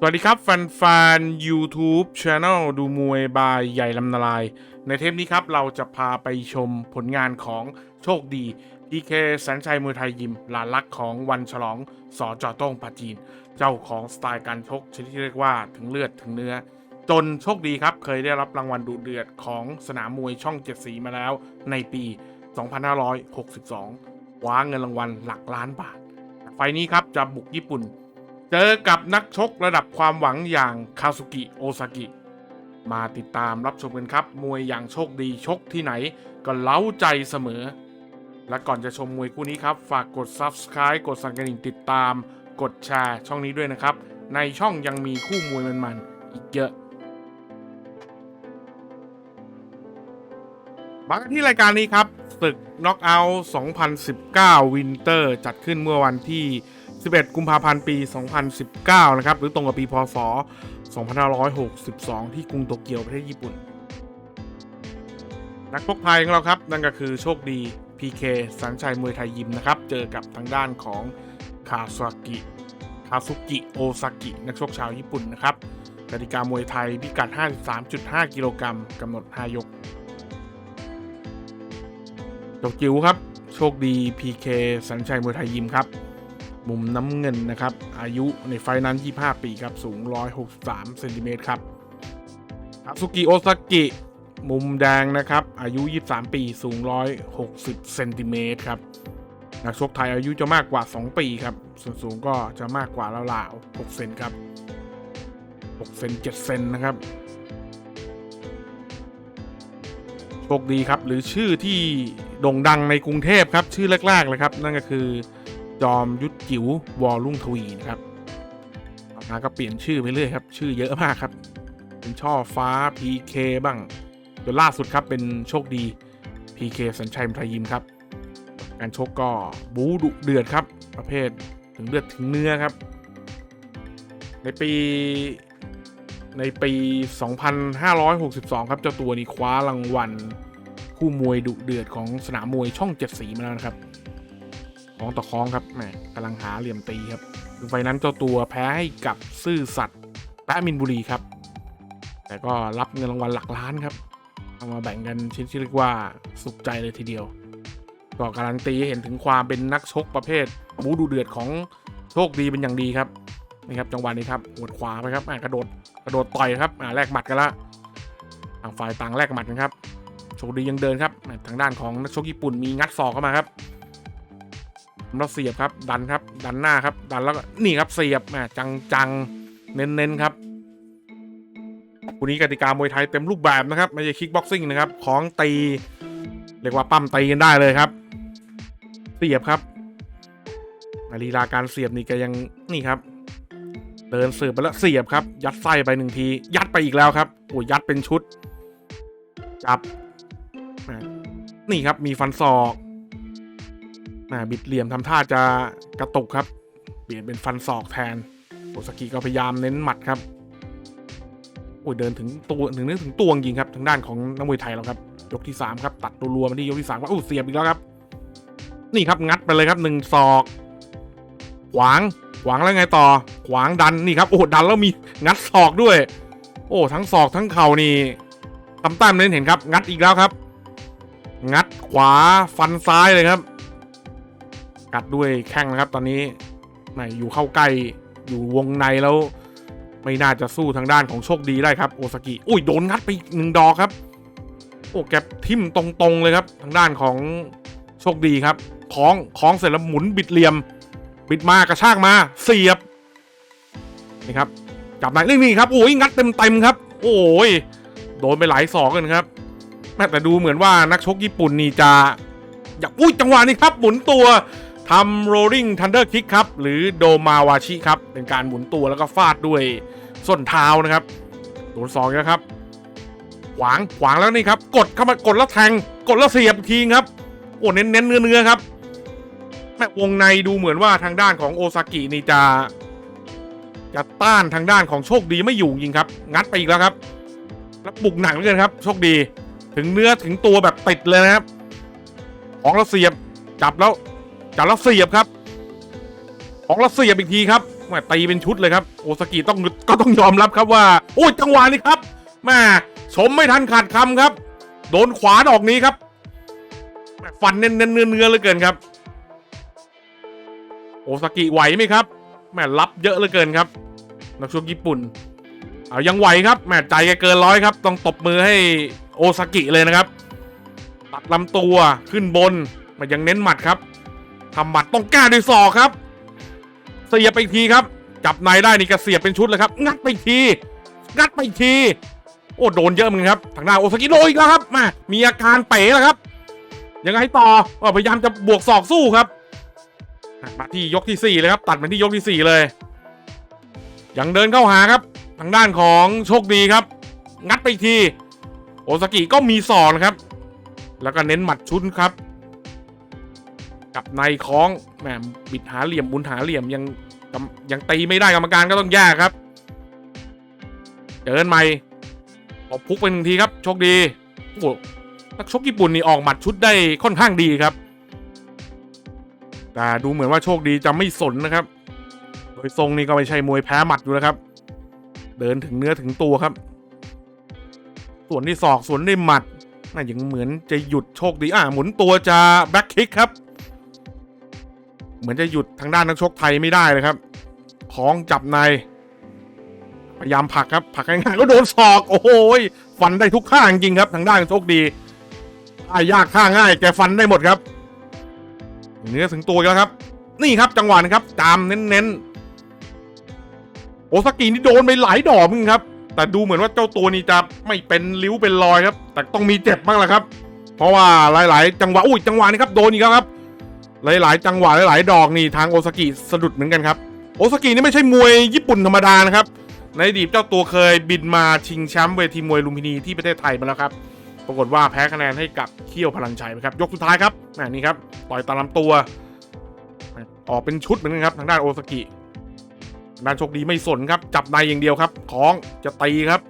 สวัสดีครับแฟนๆ YouTube Channel ดูมวยบายใหญ่ลำนาลาย ในเทปนี้ครับเราจะพาไปชมผลงานของโชคดี PK แสนชัยมวยไทยยิมหลานลักของวันฉลองสอจอต้งปาจีน เจ้าของสไตล์การชกชนิดที่เรียกว่าถึงเลือดถึงเนื้อ จนโชคดีครับเคยได้รับรางวัลดูเดือดของสนามมวยช่องเจ็ดสีมาแล้วในปี 2562คว้าเงินรางวัลหลักล้านบาท ไฟนี้ครับจะบุกญี่ปุ่น เจอกับนักชกระดับความหวังอย่างคาซุกิโอซากิ มาติดตามรับชมกันครับ มวยอย่างโชคดีชกที่ไหนก็เล้าใจเสมอ และก่อนจะชมมวยคู่นี้ครับ ฝากกด Subscribe กดสั่นกระดิ่งติดตาม กดแชร์ช่องนี้ด้วยนะครับ ในช่องยังมีคู่มวยมันๆอีกเยอะมากันที่รายการนี้ครับศึกน็อกเอาท์2019 วินเตอร์ จัดขึ้นเมื่อวันที่ 11 กุมภาพันธ์ปี 2019 นะครับ หรือตรงกับปีพศ 2562 ที่กรุงโตเกียวประเทศญี่ปุ่น นักชกไทยของเราครับ นั่นก็คือโชคดี PK สัญชัยมวยไทยยิมนะครับ เจอกับทางด้านของคาซากิคาซุกิโอซากินักชกชาวญี่ปุ่นนะครับกติกามวยไทยพิกัด 53.5 กิโลกรัมกำหนด 5 ยกจกจิ๋วครับ โชคดี PK สัญชัยมวยไทยยิมครับ มุมน้ำเงินนะครับ อายุในไฟนั้น 25 ปีครับ สูง 163เซนติเมตรครับอาซุกิโอซากิมุมแดงนะครับ อายุ 23 ปี สูง 160เซนติเมตรครับนักชกไทยอายุจะมากกว่า 2 ปีครับ ส่วนสูงก็จะมากกว่าแล้วล่า6เซนครับ6เซน7เซนนะครับโชคดีครับ หรือชื่อที่โด่งดังในกรุงเทพครับ ชื่อแรกๆเลยครับ นั่นก็คือ จอมยุทธจิ๋ววอลลุ่งทวีนะครับต่อมาก็เปลี่ยนชื่อไปเรื่อยครับ ชื่อเยอะมากครับ เป็นช่อฟ้า PK บ้างจนล่าสุดครับเป็นโชคดี PK สัญชัยมทยยิมครับ การชกก็บู๊ดุเดือดครับ ประเภทถึงเลือดถึงเนื้อครับ ในปีในปี 2562 ครับเจ้าตัวนี้คว้ารางวัลคู่มวยดุเดือดของสนามมวยช่องเจ็ดสีมาแล้วนะครับ ของต่อคล้องครับแหมกำลังหาเหลี่ยมตีครับไฟนั้นเจ้าตัวแพ้ให้กับซื่อสัตย์แปะมินบุรีครับ แต่ก็รับเงินรางวัลหลักล้านครับ เอามาแบ่งกันชิ้นที่เรียกว่าสุขใจเลยทีเดียว ก็การันตีเห็นถึงความเป็นนักชกประเภทบูดูเดือดของโชคดีเป็นอย่างดีครับนี่ครับจังหวะนี้ครับหัวดขวาไปครับกระโดดกระโดดต่อยครับแลกหมัดกันละต่างฝ่ายต่างแลกหมัดกันครับโชคดียังเดินครับทางด้านของนักชกญี่ปุ่นมีงัดศอกเข้ามาครับ เราเสียบครับ ดันครับ ดันหน้าครับ ดันแล้วก็นี่ครับเสียบแมจังจังเน้นเน้นๆครับคู่นี้กติกามวยไทยเต็มรูปแบบนะครับไม่ใช่คิกบ็อกซิ่งนะครับ ของตีเรียกว่าปั้มตีกันได้เลยครับ เสียบครับลีลาการเสียบนี่แกยังนี่ครับ เดินเสือบไปแล้วเสียบครับ ยัดไส้ไปหนึ่งที ยัดไปอีกแล้วครับโอ้ยยัดเป็นชุด จับ นี่ครับมีฟันศอก อ่าบิดเหลี่ยมทำท่าจะกระตุกครับ เปลี่ยนเป็นฟันศอกแทนโอซากิก็พยายามเน้นหมัดครับโอ้ยเดินถึงตัวถึงนึกถึงตัวจริงครับทางด้านของนักมวยไทยเราครับ ยกที่สามครับตัดตัวรัวมาที่ยกที่สามว่าโอ้เสียบอีกแล้วครับ นี่ครับงัดไปเลยครับหนึ่งศอก ขวางขวางแล้วไงต่อ ขวางดันนี่ครับโอ้ดันแล้วมีงัดศอกด้วย โอ้ทั้งศอกทั้งเข่านี่ตำแต้มเน้นเห็นครับ งัดอีกแล้วครับ งัดขวาฟันซ้ายเลยครับ กัดด้วยแข้งนะครับ ตอนนี้ไหนอยู่เข้าใกล้อยู่วงในแล้ว ไม่น่าจะสู้ทางด้านของโชคดีได้ครับโอซากิอุ้ยโดนงัดไปหนึ่งดอกครับ โอ้แกทิ่มตรงๆเลยครับ ทางด้านของโชคดีครับคล้องคล้องเสร็จแล้วหมุนบิดเหลี่ยม บิดมากระชากมาเสียบนี่ครับจับไหนนี่นี่ครับโอ้ยงัดเต็มๆครับ โอ้ยโดนไปหลายศอกกันครับแม่แต่ดูเหมือนว่านักชกญี่ปุ่นนี่จะอยากอุ้ยจังหวะนี้ครับหมุนตัว ทำ rolling thunder kick ครับ หรือโดมาวาชิครับ เป็นการหมุนตัวแล้วก็ฟาดด้วยส้นเท้านะครับโดนสองแล้วครับ ขวางขวางแล้วนี่ครับ กดเข้ามากดแล้วแทง กดแล้วเสียบทีครับโอ้เน้นเน้นเนื้อเนื้อครับแม่วงในดูเหมือนว่าทางด้านของโอซากินี่จะจะต้านทางด้านของโชคดีไม่อยู่จริงครับ งัดไปอีกแล้วครับ แล้วบุกหนักเหลือเกินครับ โชคดี ถึงเนื้อถึงตัวแบบติดเลยนะครับ ของเราเสียบจับแล้ว จับแล้วเสียบครับ ของเราเสียบอีกทีครับแม่ตีเป็นชุดเลยครับ โอซากิต้องก็ต้องยอมรับครับว่า โอ้ยจังหวะนี้ครับแม่ชมไม่ทันขาดคำครับ โดนขวาดอกนี้ครับฟันเน้นเนื้อเนื้อเลือเกินครับ โอซากิไหวไหมครับแม่รับเยอะเลือเกินครับ นักชกญี่ปุ่นเอายังไหวครับแม่ใจแกเกินร้อยครับ ต้องตบมือให้โอซากิเลยนะครับตัดลำตัวขึ้นบนมันยังเน้นหมัดครับ ทำหมัดต้องแก้ด้วยศอกครับ เสียบไปอีกทีครับ จับในได้นี่กระเสียบเป็นชุดเลยครับ งัดไปอีกที งัดไปอีกที โอ้โดนเยอะมือนกันครับ ทางหน้าโอซากิโดนอีกแล้วครับมามีอาการเป๋แล้วครับ ยังไงต่อก็พยายามจะบวกศอกสู้ครับ มาที่ยกที่สี่เลยครับ ตัดมาที่ยกที่สี่เลย ยังเดินเข้าหาครับ ทางด้านของโชคดีครับ งัดไปอีกที โอซากิก็มีศอกนะครับ แล้วก็เน้นหมัดชุดครับ กับในคล้องแหมบิดหาเหลี่ยมบุญหาเหลี่ยมยังยังตีไม่ได้กรรมการก็ต้องแยกครับ เจอกันใหม่ตบพุกไปหนึ่งทีครับโชคดีโอ้โหนักชกญี่ปุ่นนี่ออกหมัดชุดได้ค่อนข้างดีครับ แต่ดูเหมือนว่าโชคดีจะไม่สนนะครับ โดยทรงนี่ก็ไม่ใช่มวยแพ้หมัดอยู่แล้วครับ เดินถึงเนื้อถึงตัวครับ ส่วนที่ศอกส่วนที่หมัดน่ายังเหมือนจะหยุดโชคดีอ่าหมุนตัวจะแบ็คคิกครับ เหมือนจะหยุดทางด้านนักชกไทยไม่ได้เลยครับ ของจับใน พยายามผลักครับผลักง่ายๆแล้วโดนศอกโอ้โหยฟันได้ทุกข้างจริงครับ ทางด้านโชคดีท่ายากท่าง่ายแกฟันได้หมดครับเนื้อถึงตัวแล้วครับ นี่ครับจังหวะนะครับตามเน้นๆโอซากินี่โดนไปหลายดอกมึงครับ แต่ดูเหมือนว่าเจ้าตัวนี้จะไม่เป็นริ้วเป็นรอยครับ แต่ต้องมีเจ็บบ้างแหละครับ เพราะว่าหลาย ๆ จังหวะอุ้ยจังหวะนี้ครับโดนอีกแล้วครับ หลาย ๆ จังหวะหลาย ๆ ดอกนี่ทางโอซากิสะดุดเหมือนกันครับ โอซากินี่ไม่ใช่มวยญี่ปุ่นธรรมดานะครับ ในอดีตเจ้าตัวเคยบินมาชิงแชมป์เวทีมวยลุมพินีที่ประเทศไทยมาแล้วครับ ปรากฏว่าแพ้คะแนนให้กับเขี้ยวพลังชัยไปครับ ยกสุดท้ายครับนี่ครับต่อยตามลำตัว ออกเป็นชุดเหมือนกันครับทางด้านโอซากิทางด้านโชคดีไม่สนครับ จับในอย่างเดียวครับคล้องจะตีครับ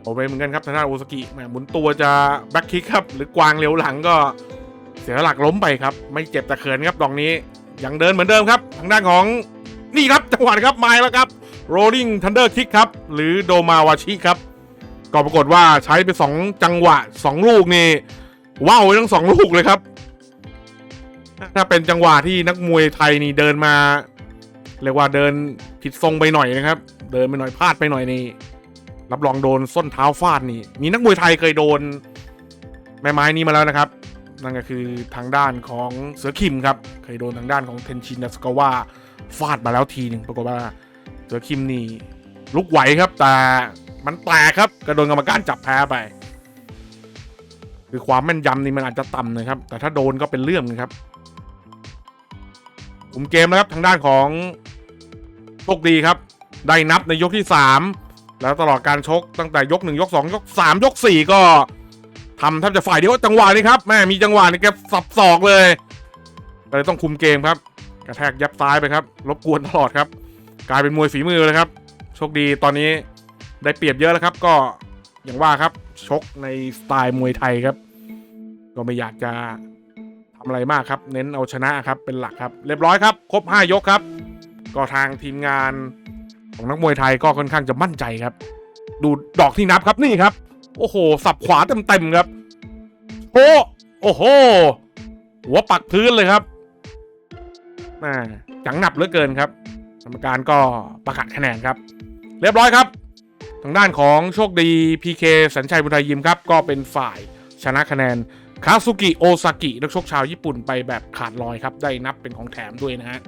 เอาไปเหมือนกันครับทางด้านโอซากิแหมหมุนตัวจะแบ็คคิกครับ หรือกวางเร็วหลังก็ เสียหลักล้มไปครับ ไม่เจ็บแต่เขินครับดอกนี้ ยังเดินเหมือนเดิมครับ ทางด้านของนี่ครับจังหวะครับมาแล้วครับ rolling thunder kick ครับ หรือโดมาวาชิครับ ก็ปรากฏว่าใช้ไปสองจังหวะสองลูกนี่ว้าวทั้งสองลูกเลยครับ ถ้าเป็นจังหวะที่นักมวยไทยนี่เดินมาเรียกว่าเดินผิดทรงไปหน่อยนะครับ เดินไปหน่อยพลาดไปหน่อยนี่รับรองโดนส้นเท้าฟาดนี่ มีนักมวยไทยเคยโดน แม่ไม้นี้มาแล้วนะครับ นั่นก็คือทางด้านของเสือคิมครับ เคยโดนทางด้านของเทนชินนัสกาวะฟาดมาแล้วทีหนึ่งปรากฏว่าเสือคิมนี่ลุกไหวครับ แต่มันแตกครับก็โดนกรรมการจับแพ้ไป คือความแม่นยำนี่มันอาจจะต่ำนะครับ แต่ถ้าโดนก็เป็นเรื่องนะครับคุมเกมนะครับทางด้านของโชคดีครับ ได้นับในยกที่ 3 แล้วตลอดการชกตั้งแต่ยก 1 ยก 2 ยก 3 ยก 4 ก็ ทำแทบจะฝ่ายเดียวจังหวะนี้ครับแม่มีจังหวะนี่แกสับศอกเลยก็เลยต้องคุมเกมครับ กระแทกยับซ้ายไปครับรบกวนตลอดครับ กลายเป็นมวยฝีมือเลยครับโชคดีตอนนี้ได้เปรียบเยอะแล้วครับ ก็อย่างว่าครับชกในสไตล์มวยไทยครับ ก็ไม่อยากจะทำอะไรมากครับ เน้นเอาชนะครับเป็นหลักครับ เรียบร้อยครับ ครบ 5 ยกครับ ก็ทางทีมงานของนักมวยไทยก็ค่อนข้างจะมั่นใจครับ ดูดอกที่นับครับนี่ครับ โอ้โห สับขวาเต็มๆครับโอ้โอ้โห หัวปักพื้นเลยครับม่จังหนับเหลือเกินครับ กรรมการก็ประกาศคะแนนครับ เรียบร้อยครับ ทางด้านของโชคดี PK สัญชัยบุญไทยยิมครับ ก็เป็นฝ่ายชนะคะแนนคาซุกิโอซากินักชกชาวญี่ปุ่นไปแบบขาดลอยครับ ได้นับเป็นของแถมด้วยนะฮะ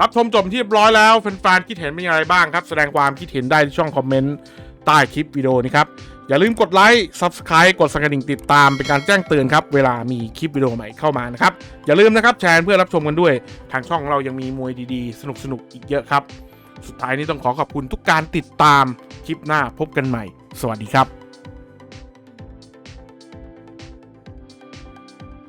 รับชมจบที่เรียบร้อยแล้วแฟนๆคิดเห็นเป็นอย่างไรบ้างครับ แสดงความคิดเห็นได้ที่ช่องคอมเมนต์ใต้คลิปวิดีโอนี้ครับ อย่าลืมกดไลค์ Subscribe กดสั่นกระดิ่งติดตามเป็นการแจ้งเตือนครับ เวลามีคลิปวิดีโอใหม่เข้ามานะครับ อย่าลืมนะครับแชร์เพื่อรับชมกันด้วย ทางช่องของเรายังมีมวยดีๆ สนุกๆ อีกเยอะครับ สุดท้ายนี้ต้องขอขอบคุณทุกการติดตามคลิปหน้าพบกันใหม่ สวัสดีครับ